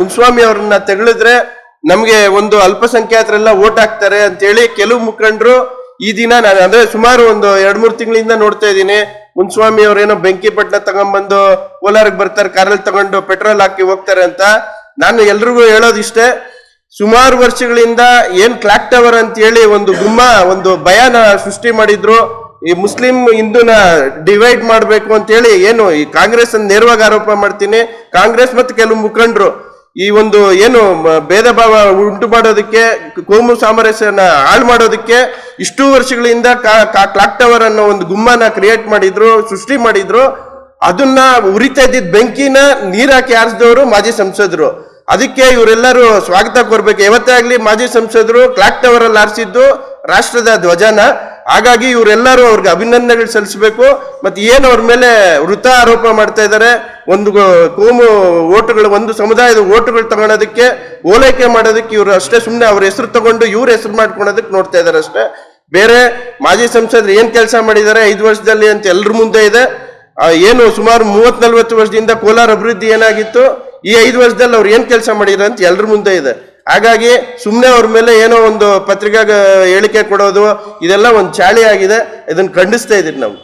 ಮುನ್ಸ್ವಾಮಿ ಅವ್ರನ್ನ ತೆಗಳಿದ್ರೆ ನಮ್ಗೆ ಒಂದು ಅಲ್ಪಸಂಖ್ಯಾತರೆಲ್ಲ ಓಟ್ ಹಾಕ್ತಾರೆ ಅಂತೇಳಿ ಕೆಲವು ಮುಖಂಡರು ಈ ದಿನ ನಾನು ಅಂದ್ರೆ ಸುಮಾರು ಒಂದು ಎರಡ್ ಮೂರು ತಿಂಗಳಿಂದ ನೋಡ್ತಾ ಇದ್ದೀನಿ. ಮುನ್ಸ್ವಾಮಿ ಅವ್ರೇನೋ ಬೆಂಕಿ ಪಟ್ಟಣ ತಗೊಂಡ್ಬಂದು ಕೋಲಾರಕ್ಕೆ ಬರ್ತಾರೆ, ಕಾರಲ್ಲಿ ತಗೊಂಡು ಪೆಟ್ರೋಲ್ ಹಾಕಿ ಹೋಗ್ತಾರೆ ಅಂತ. ನಾನು ಎಲ್ರಿಗೂ ಹೇಳೋದಿಷ್ಟೇ, ಸುಮಾರು ವರ್ಷಗಳಿಂದ ಏನ್ ಕ್ಲಾಕ್ ಟವರ್ ಅಂತ ಹೇಳಿ ಒಂದು ಗುಮ್ಮ, ಒಂದು ಭಯನ ಸೃಷ್ಟಿ ಮಾಡಿದ್ರು. ಈ ಮುಸ್ಲಿಂ ಹಿಂದೂನ ಡಿವೈಡ್ ಮಾಡಬೇಕು ಅಂತ ಹೇಳಿ ಏನು ಈ ಕಾಂಗ್ರೆಸ್ ನೇರವಾಗಿ ಆರೋಪ ಮಾಡ್ತೀನಿ. ಕಾಂಗ್ರೆಸ್ ಮತ್ತು ಕೆಲವು ಮುಖಂಡರು ಈ ಒಂದು ಏನು ಭೇದ ಭಾವ ಉಂಟು ಮಾಡೋದಕ್ಕೆ, ಕೋಮು ಸಾಮರಸ್ಯನ ಹಾಳು ಮಾಡೋದಕ್ಕೆ ಇಷ್ಟು ವರ್ಷಗಳಿಂದ ಕ್ಲಾಕ್ ಟವರ್ ಅನ್ನೋ ಒಂದು ಗುಮ್ಮನ ಕ್ರಿಯೇಟ್ ಮಾಡಿದ್ರು, ಸೃಷ್ಟಿ ಮಾಡಿದ್ರು. ಅದನ್ನ ಉರಿತಾ ಇದ್ದಿದ್ದ ಬೆಂಕಿನ ನೀರಾಕಿ ಆರಿಸಿದವರು ಮಾಜಿ ಸಂಸದರು. ಅದಕ್ಕೆ ಇವರೆಲ್ಲರೂ ಸ್ವಾಗತ ಕೋರ್ಬೇಕು. ಯಾವತ್ತೇ ಆಗ್ಲಿ ಮಾಜಿ ಸಂಸದರು ಕ್ಲಾಕ್ ಟವರ್ ಅಲ್ಲಿ ಆರಿಸಿದ್ದು ರಾಷ್ಟ್ರದ ಧ್ವಜನ. ಹಾಗಾಗಿ ಇವರೆಲ್ಲರೂ ಅವ್ರಿಗೆ ಅಭಿನಂದನೆಗಳು ಸಲ್ಲಿಸಬೇಕು. ಮತ್ತೆ ಏನು ಅವ್ರ ಮೇಲೆ ವೃತ ಆರೋಪ ಮಾಡ್ತಾ ಇದ್ದಾರೆ, ಒಂದು ಕೋಮು ಓಟುಗಳು, ಒಂದು ಸಮುದಾಯದ ಓಟುಗಳು ತಗೊಳೋದಕ್ಕೆ, ಓಲೈಕೆ ಮಾಡೋದಕ್ಕೆ ಇವರು ಅಷ್ಟೇ ಸುಮ್ಮನೆ ಅವ್ರ ಹೆಸರು ತಗೊಂಡು ಇವ್ರ ಹೆಸರು ಮಾಡ್ಕೊಳೋದಕ್ಕೆ ನೋಡ್ತಾ ಇದ್ದಾರೆ ಅಷ್ಟೇ. ಬೇರೆ ಮಾಜಿ ಸಂಸದರು ಏನು ಕೆಲಸ ಮಾಡಿದ್ದಾರೆ, ಐದು ವರ್ಷದಲ್ಲಿ ಅಂತ ಎಲ್ಲರ ಮುಂದೆ ಇದೆ. ಏನು ಸುಮಾರು ಮೂವತ್ ನಲ್ವತ್ತು ವರ್ಷದಿಂದ ಕೋಲಾರ ಅಭಿವೃದ್ಧಿ ಏನಾಗಿತ್ತು, ಈ ಐದು ವರ್ಷದಲ್ಲಿ ಅವ್ರು ಏನು ಕೆಲಸ ಮಾಡಿದ್ದಾರೆ ಅಂತ ಎಲ್ಲರ ಮುಂದೆ ಇದೆ. ಹಾಗಾಗಿ ಸುಮ್ಮನೆ ಅವ್ರ ಮೇಲೆ ಏನೋ ಒಂದು ಪತ್ರಿಕಾ ಹೇಳಿಕೆ ಕೊಡೋದು, ಇದೆಲ್ಲ ಒಂದು ಚಾಳಿ ಆಗಿದೆ ಇದನ್ನು ಖಂಡಿಸ್ತಾ ಇದ್ದೀವಿ ನಾವು.